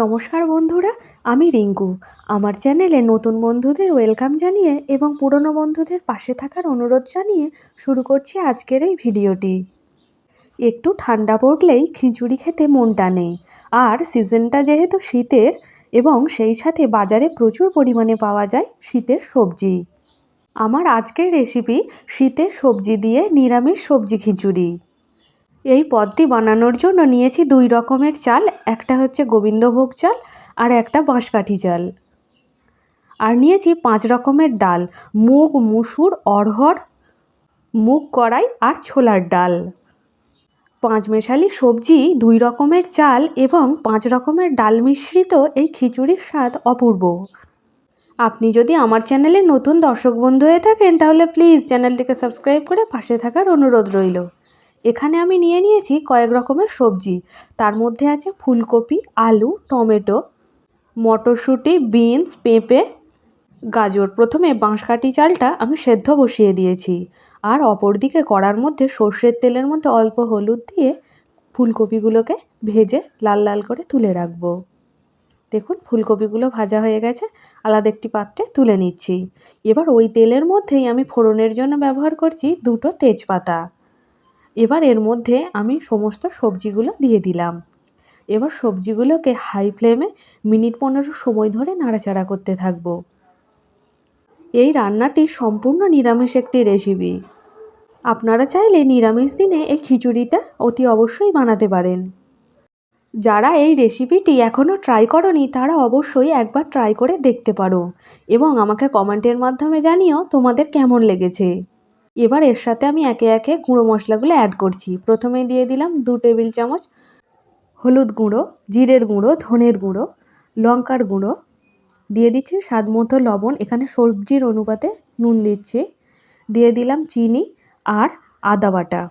নমস্কার বন্ধুরা, আমি রিঙ্কু। আমার চ্যানেলে নতুন বন্ধুদের ওয়েলকাম জানিয়ে এবং পুরনো বন্ধুদের পাশে থাকার অনুরোধ জানিয়ে শুরু করছি আজকের এই ভিডিওটি। একটু ঠান্ডা পড়লেই খিচুড়ি খেতে মন টানে। আর সিজনটা যেহেতু শীতের এবং সেই সাথে বাজারে প্রচুর পরিমাণে পাওয়া যায় শীতের সবজি। আমার আজকের রেসিপি শীতের সবজি দিয়ে নিরামিষ সবজি খিচুড়ি। এই পদটি বানানোর জন্য নিয়েছি দুই রকমের চাল, একটা হচ্ছে গোবিন্দভোগ চাল আর একটা বাঁশকাঠি চাল। আর নিয়েছি পাঁচ রকমের ডাল, মুগ, মুসুর, অড়হর, মুগ কড়াই আর ছোলার ডাল। পাঁচ মেশালি সবজি, দুই রকমের চাল এবং পাঁচ রকমের ডাল মিশ্রিত এই খিচুড়ির স্বাদ অপূর্ব। আপনি যদি আমার চ্যানেলে নতুন দর্শক বন্ধু হয়ে থাকেন, তাহলে প্লিজ চ্যানেলটিকে সাবস্ক্রাইব করে পাশে থাকার অনুরোধ রইল। এখানে আমি নিয়ে নিয়েছি কয়েক রকমের সবজি। তার মধ্যে আছে ফুলকপি, আলু, টমেটো, মটরশুঁটি, বিনস, পেঁপে, গাজর। প্রথমে বাঁশকাঠি চালটা আমি সেদ্ধ বসিয়ে দিয়েছি। আর অপরদিকে কড়ার মধ্যে সর্ষের তেলের মধ্যে অল্প হলুদ দিয়ে ফুলকপিগুলোকে ভেজে লাল লাল করে তুলে রাখব। দেখুন, ফুলকপিগুলো ভাজা হয়ে গেছে। আলাদা একটি পাত্রে তুলে নিচ্ছি। এবার ওই তেলের মধ্যেই আমি ফোড়নের জন্য ব্যবহার করছি দুটো তেজপাতা। এবার এর মধ্যে আমি সমস্ত সবজিগুলো দিয়ে দিলাম। এবার সবজিগুলোকে হাই ফ্লেমে মিনিট পনেরো সময় ধরে নাড়াচাড়া করতে থাকব। এই রান্নাটি সম্পূর্ণ নিরামিষ একটি রেসিপি আপনারা চাইলে নিরামিষ দিনে এই খিচুড়িটা অতি অবশ্যই বানাতে পারেন। যারা এই রেসিপিটি এখনও ট্রাই করনি, তারা অবশ্যই একবার ট্রাই করে দেখতে পারো এবং আমাকে কমেন্টের মাধ্যমে জানিও তোমাদের কেমন লেগেছে। এবার এর সাথে আমি একে একে গুঁড়ো মশলাগুলো অ্যাড করছি। প্রথমে দিয়ে দিলাম দু টেবিল চামচ হলুদ গুঁড়ো, জিরের গুঁড়ো, ধনের গুঁড়ো, লঙ্কার গুঁড়ো। দিয়ে দিচ্ছি স্বাদ মতো লবণ। এখানে সবজির অনুপাতে নুন দিচ্ছি। দিয়ে দিলাম চিনি আর আদা বাটা।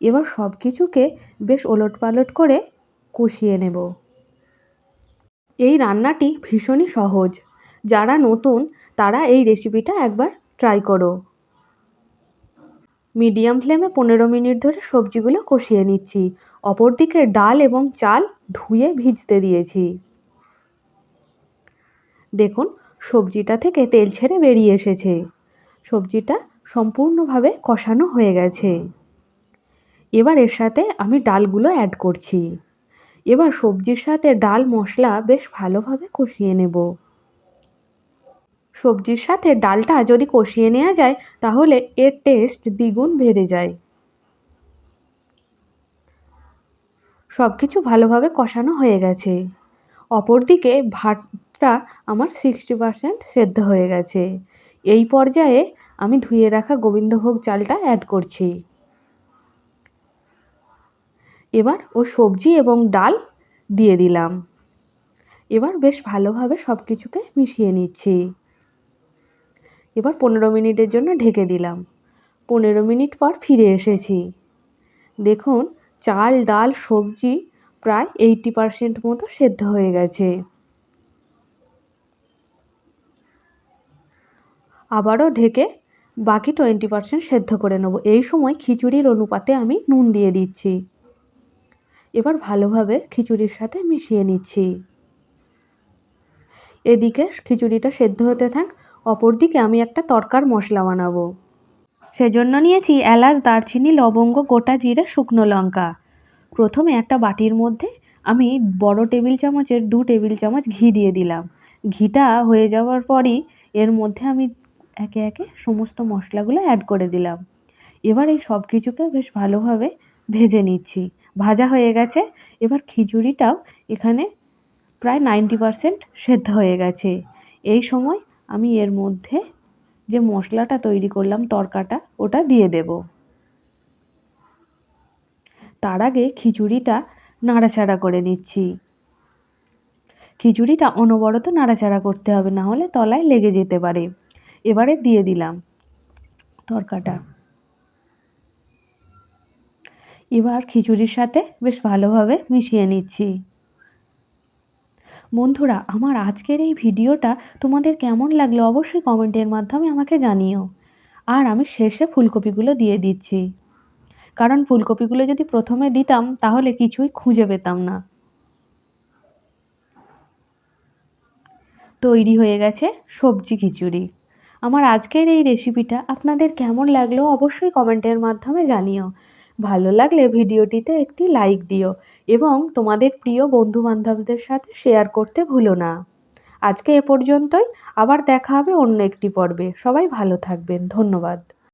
এবার সব কিছুকে বেশ ওলট পালট করে কষিয়ে নেব। এই রান্নাটি ভীষণই সহজ। যারা নতুন, তারা এই রেসিপিটা একবার ট্রাই করো। মিডিয়াম ফ্লেমে পনেরো মিনিট ধরে সবজিগুলো কষিয়ে নিচ্ছি। অপরদিকে ডাল এবং চাল ধুয়ে ভিজতে দিয়েছি। দেখুন, সবজিটা থেকে তেল ছেড়ে বেরিয়ে এসেছে। সবজিটা সম্পূর্ণভাবে কষানো হয়ে গেছে। এবার এর সাথে আমি ডালগুলো অ্যাড করছি। এবার সবজির সাথে ডাল মশলা বেশ ভালোভাবে কষিয়ে নেব। সবজির সাথে ডালটা যদি কষিয়ে নেওয়া যায়, তাহলে এর টেস্ট দ্বিগুণ বেড়ে যায়। সব কিছু ভালোভাবে কষানো হয়ে গেছে। অপরদিকে ভাতটা আমার সিক্সটি পারসেন্ট সেদ্ধ হয়ে গেছে। এই পর্যায়ে আমি ধুয়ে রাখা গোবিন্দভোগ চালটা অ্যাড করছি। এবার ও সবজি এবং ডাল দিয়ে দিলাম। এবার বেশ ভালোভাবে সব কিছুকে মিশিয়ে নিচ্ছি। এবার পনেরো মিনিটের জন্য ঢেকে দিলাম। পনেরো মিনিট পর ফিরে এসেছি। দেখুন, চাল, ডাল, সবজি প্রায় এইটি পারসেন্ট মতো সেদ্ধ হয়ে গেছে। আবারও ঢেকে বাকি টোয়েন্টি পারসেন্ট সেদ্ধ করে নেব। এই সময় খিচুড়ির অনুপাতে আমি নুন দিয়ে দিচ্ছি। এবার ভালোভাবে খিচুড়ির সাথে মিশিয়ে নিচ্ছি। এদিকে খিচুড়িটা সেদ্ধ হতে থাক অপরদিকে আমি একটা তরকার মশলা বানাবো। সেজন্য নিয়েছি এলাচ, দারচিনি, লবঙ্গ, গোটা জিরে, শুকনো লঙ্কা। প্রথমে একটা বাটির মধ্যে আমি বড় টেবিল চামচের দু টেবিল চামচ ঘি দিয়ে দিলাম। ঘিটা হয়ে যাওয়ার পরই এর মধ্যে আমি একে একে সমস্ত মশলাগুলো অ্যাড করে দিলাম। এবার এই সব কিছুকে বেশ ভালোভাবে ভেজে নিচ্ছি। ভাজা হয়ে গেছে। এবার খিচুড়িটাও এখানে প্রায় নাইনটি পারসেন্ট সেদ্ধ হয়ে গেছে। এই সময় আমি এর মধ্যে যে মশলাটা তৈরি করলাম, তরকাটা, ওটা দিয়ে দেব। তার আগে খিচুড়িটা নাড়াচাড়া করে নিচ্ছি। খিচুড়িটা অনবরত নাড়াচাড়া করতে হবে, না হলে তলায় লেগে যেতে পারে। এবারে দিয়ে দিলাম তরকাটা। এবার খিচুড়ির সাথে বেশ ভালোভাবে মিশিয়ে নিচ্ছি। বন্ধুরা, আমার আজকের এই ভিডিওটা তোমাদের কেমন লাগল অবশ্যই কমেন্টের মাধ্যমে আমাকে জানিও। আর আমি শেষে ফুলকপিগুলো দিয়ে দিচ্ছি। কারণ ফুলকপিগুলো যদি প্রথমে দিতাম, তাহলে কিছুই খুঁজে পেতাম না। তৈরি হয়ে গেছে সবজি খিচুড়ি। আমার আজকের এই রেসিপিটা আপনাদের কেমন লাগল অবশ্যই কমেন্টের মাধ্যমে জানিও। ভালো লাগলে ভিডিওটিতে একটি লাইক দিও। এবং তোমাদের প্রিয় বন্ধু বান্ধবদের সাথে শেয়ার করতে ভুলো না। আজকে এ পর্যন্তই। আবার দেখা হবে অন্য একটি পর্বে। সবাই ভালো থাকবেন। ধন্যবাদ।